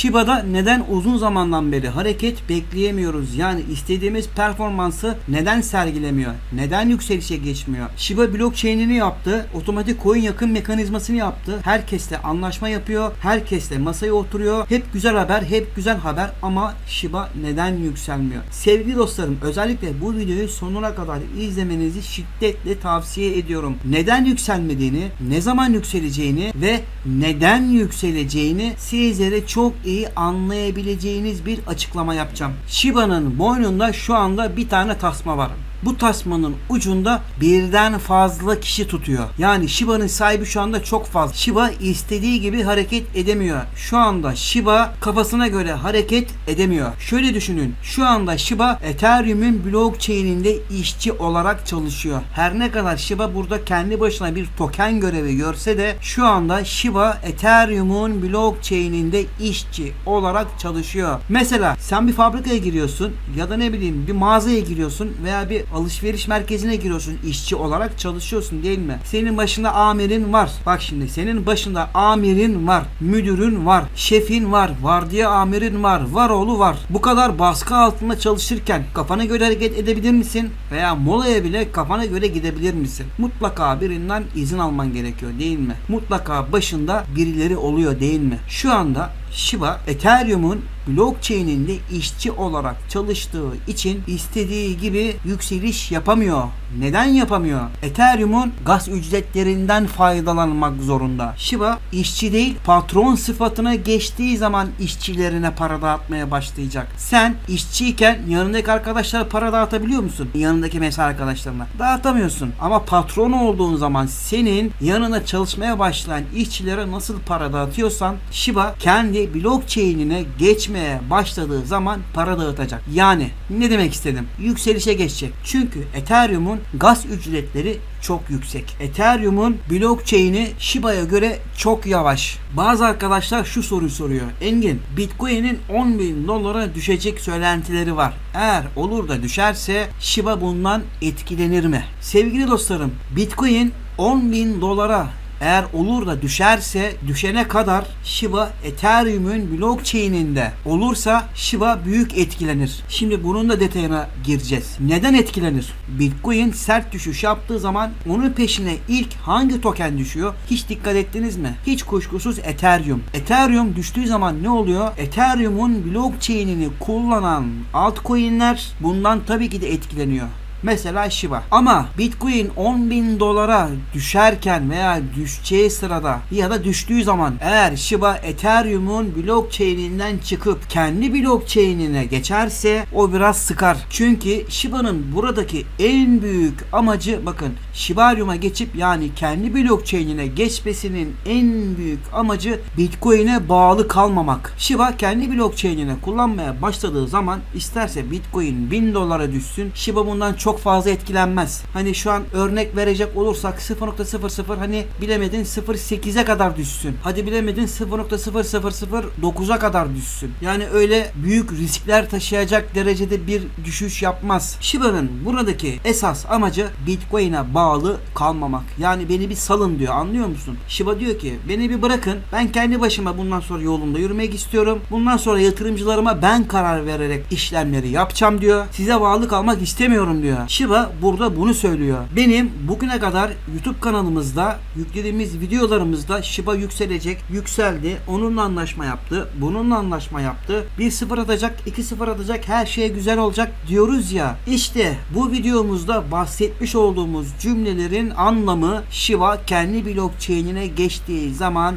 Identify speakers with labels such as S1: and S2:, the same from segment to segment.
S1: Shiba'da neden uzun zamandan beri hareket bekleyemiyoruz? Yani istediğimiz performansı neden sergilemiyor? Neden yükselişe geçmiyor? Shiba blockchain'ini yaptı. Otomatik coin yakın mekanizmasını yaptı. Herkesle anlaşma yapıyor. Herkesle masaya oturuyor. Hep güzel haber, hep güzel haber ama Shiba neden yükselmiyor? Sevgili dostlarım özellikle bu videoyu sonuna kadar izlemenizi şiddetle tavsiye ediyorum. Neden yükselmediğini, ne zaman yükseleceğini ve neden yükseleceğini sizlere çok iyi anlayabileceğiniz bir açıklama yapacağım. Shiba'nın boynunda şu anda bir tane tasma var. Bu tasmanın ucunda birden fazla kişi tutuyor. Yani Shiba'nın sahibi şu anda çok fazla. Shiba istediği gibi hareket edemiyor. Şu anda Shiba kafasına göre hareket edemiyor. Şöyle düşünün. Şu anda Shiba Ethereum'un blockchain'inde işçi olarak çalışıyor. Her ne kadar Shiba burada kendi başına bir token görevi görse de şu anda Shiba Ethereum'un blockchain'inde işçi olarak çalışıyor. Mesela sen bir fabrikaya giriyorsun ya da ne bileyim bir mağazaya giriyorsun veya bir alışveriş merkezine giriyorsun işçi olarak çalışıyorsun değil mi? Senin başında amirin var. Bak şimdi senin başında amirin var, müdürün var, şefin var, vardiya amirin var, varoğlu var. Bu kadar baskı altında çalışırken kafana göre hareket edebilir misin? Veya molaya bile kafana göre gidebilir misin? Mutlaka birinden izin alman gerekiyor değil mi? Mutlaka başında birileri oluyor değil mi? Şu anda Shiba Ethereum'un blockchain'inde işçi olarak çalıştığı için istediği gibi yükseliş yapamıyor. Neden yapamıyor? Ethereum'un gaz ücretlerinden faydalanmak zorunda. Shiba işçi değil patron sıfatına geçtiği zaman işçilerine para dağıtmaya başlayacak. Sen işçiyken yanındaki arkadaşlara para dağıtabiliyor musun? Yanındaki mesai arkadaşlarına. Dağıtamıyorsun. Ama patron olduğun zaman senin yanına çalışmaya başlayan işçilere nasıl para dağıtıyorsan Shiba kendi blockchain'ine geçmeye başladığı zaman para dağıtacak. Yani ne demek istedim? Yükselişe geçecek. Çünkü Ethereum'un gaz ücretleri çok yüksek. Ethereum'un blockchain'i Shiba'ya göre çok yavaş. Bazı arkadaşlar şu soruyu soruyor. Engin, Bitcoin'in 10 bin dolara düşecek söylentileri var. Eğer olur da düşerse Shiba bundan etkilenir mi? Sevgili dostlarım, Bitcoin 10 bin dolara eğer olur da düşerse düşene kadar Shiba Ethereum'un blockchain'inde olursa Shiba büyük etkilenir. Şimdi bunun da detayına gireceğiz. Neden etkilenir? Bitcoin sert düşüş yaptığı zaman onun peşine ilk hangi token düşüyor? Hiç dikkat ettiniz mi? Hiç kuşkusuz Ethereum. Ethereum düştüğü zaman ne oluyor? Ethereum'un blockchain'ini kullanan altcoin'ler bundan tabii ki de etkileniyor. Mesela Shiba. Ama Bitcoin 10 bin dolara düşerken veya düşeceği sırada ya da düştüğü zaman eğer Shiba Ethereum'un blockchain'inden çıkıp kendi blockchain'ine geçerse o biraz sıkar. Çünkü Shiba'nın buradaki en büyük amacı bakın Shibarium'a geçip yani kendi blockchain'ine geçmesinin en büyük amacı Bitcoin'e bağlı kalmamak. Shiba kendi blockchain'ine kullanmaya başladığı zaman isterse Bitcoin 1000 dolara düşsün. Shiba bundan çok fazla etkilenmez. Hani şu an örnek verecek olursak 0.00 hani bilemedin 0.8'e kadar düşsün. Hadi bilemedin 0.0009'a kadar düşsün. Yani öyle büyük riskler taşıyacak derecede bir düşüş yapmaz. Shiba'nın buradaki esas amacı Bitcoin'e bağlı kalmamak. Yani beni bir salın diyor anlıyor musun? Shiba diyor ki beni bir bırakın ben kendi başıma bundan sonra yolumda yürümek istiyorum. Bundan sonra yatırımcılarıma ben karar vererek işlemleri yapacağım diyor. Size bağlı kalmak istemiyorum diyor. Shiba burada bunu söylüyor. Benim bugüne kadar YouTube kanalımızda yüklediğimiz videolarımızda Shiba yükselecek, yükseldi. Onunla anlaşma yaptı. Bununla anlaşma yaptı. 1-0 atacak, 2-0 atacak. Her şey güzel olacak diyoruz ya. İşte bu videomuzda bahsetmiş olduğumuz cümlelerin anlamı Shiba kendi blockchain'ine geçtiği zaman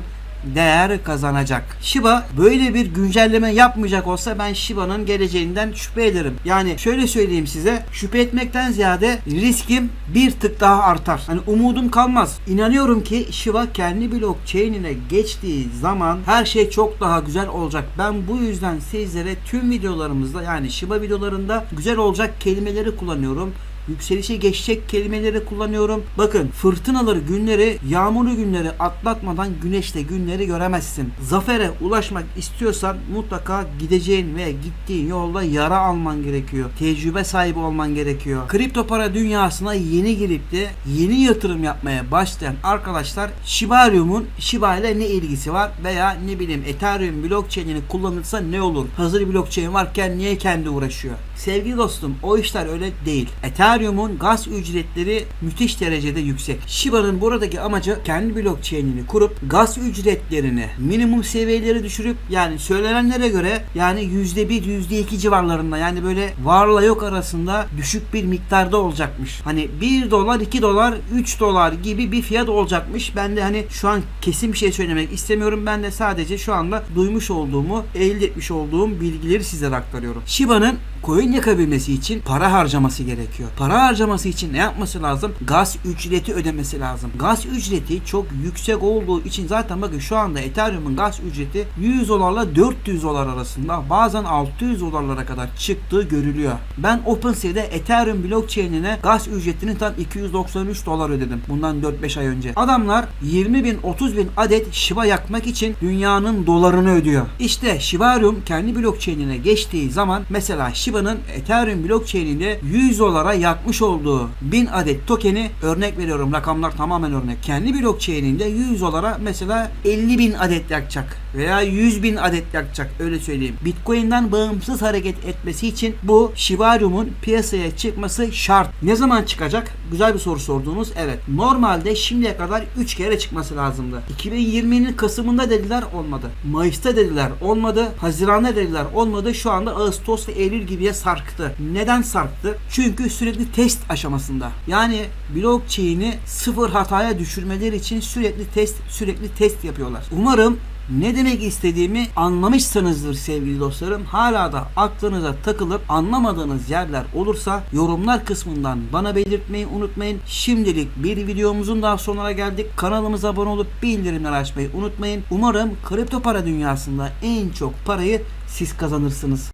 S1: değer kazanacak. Shiba böyle bir güncelleme yapmayacak olsa ben Shiba'nın geleceğinden şüphe ederim. Yani şöyle söyleyeyim size şüphe etmekten ziyade riskim bir tık daha artar. Hani umudum kalmaz. İnanıyorum ki Shiba kendi blockchain'ine geçtiği zaman her şey çok daha güzel olacak. Ben bu yüzden sizlere tüm videolarımızda yani Shiba videolarında güzel olacak kelimeleri kullanıyorum yükselişe geçecek kelimeleri kullanıyorum. Bakın fırtınaları günleri, yağmurlu günleri atlatmadan güneşte günleri göremezsin. Zafere ulaşmak istiyorsan mutlaka gideceğin ve gittiğin yolda yara alman gerekiyor. Tecrübe sahibi olman gerekiyor. Kripto para dünyasına yeni girip de yeni yatırım yapmaya başlayan arkadaşlar Shibarium'un Shiba ile ne ilgisi var veya ne bileyim Ethereum blockchain'ini kullanırsa ne olur? Hazır blockchain varken niye kendi uğraşıyor? Sevgili dostum o işler öyle değil. Ethereum'un gaz ücretleri müthiş derecede yüksek. Shiba'nın buradaki amacı kendi blockchain'ini kurup gaz ücretlerini minimum seviyeleri düşürüp yani söylenenlere göre yani %1 %2 civarlarında yani böyle varla yok arasında düşük bir miktarda olacakmış. Hani 1 dolar 2 dolar 3 dolar gibi bir fiyat olacakmış. Ben de hani şu an kesin bir şey söylemek istemiyorum. Ben de sadece şu anda duymuş olduğumu elde etmiş olduğum bilgileri sizlere aktarıyorum. Shiba'nın coin yakabilmesi için para harcaması gerekiyor. Para harcaması için ne yapması lazım? Gaz ücreti ödemesi lazım. Gaz ücreti çok yüksek olduğu için zaten bakın şu anda Ethereum'un gaz ücreti 100 dolarla 400 dolar arasında bazen 600 dolarlara kadar çıktığı görülüyor. Ben OpenSea'de Ethereum blockchain'ine gaz ücretini tam 293 dolar ödedim. Bundan 4-5 ay önce. Adamlar 20 bin 30 bin adet Shiba yakmak için dünyanın dolarını ödüyor. İşte Shibarium kendi blockchain'ine geçtiği zaman mesela Shiba'nın Ethereum blockchain'inde 100 dolara yakmış olduğu 1000 adet tokeni örnek veriyorum rakamlar tamamen örnek. Kendi blockchain'inde 100 dolara mesela 50 bin adet yakacak veya 100 bin adet yakacak öyle söyleyeyim. Bitcoin'den bağımsız hareket etmesi için bu Shibarium'un piyasaya çıkması şart. Ne zaman çıkacak? Güzel bir soru sordunuz. Evet. Normalde şimdiye kadar 3 kere çıkması lazımdı. 2020'nin Kasım'ında dediler olmadı. Mayıs'ta dediler olmadı. Haziran'da dediler olmadı. Şu anda Ağustos ve Eylül gibiye sarktı. Neden sarktı? Çünkü sürekli test aşamasında. Yani blockchain'i sıfır hataya düşürmeleri için sürekli test sürekli test yapıyorlar. Umarım ne demek istediğimi anlamışsınızdır sevgili dostlarım. Hala da aklınıza takılıp anlamadığınız yerler olursa yorumlar kısmından bana belirtmeyi unutmayın. Şimdilik bir videomuzun daha sonuna geldik. Kanalımıza abone olup bildirimleri açmayı unutmayın. Umarım kripto para dünyasında en çok parayı siz kazanırsınız.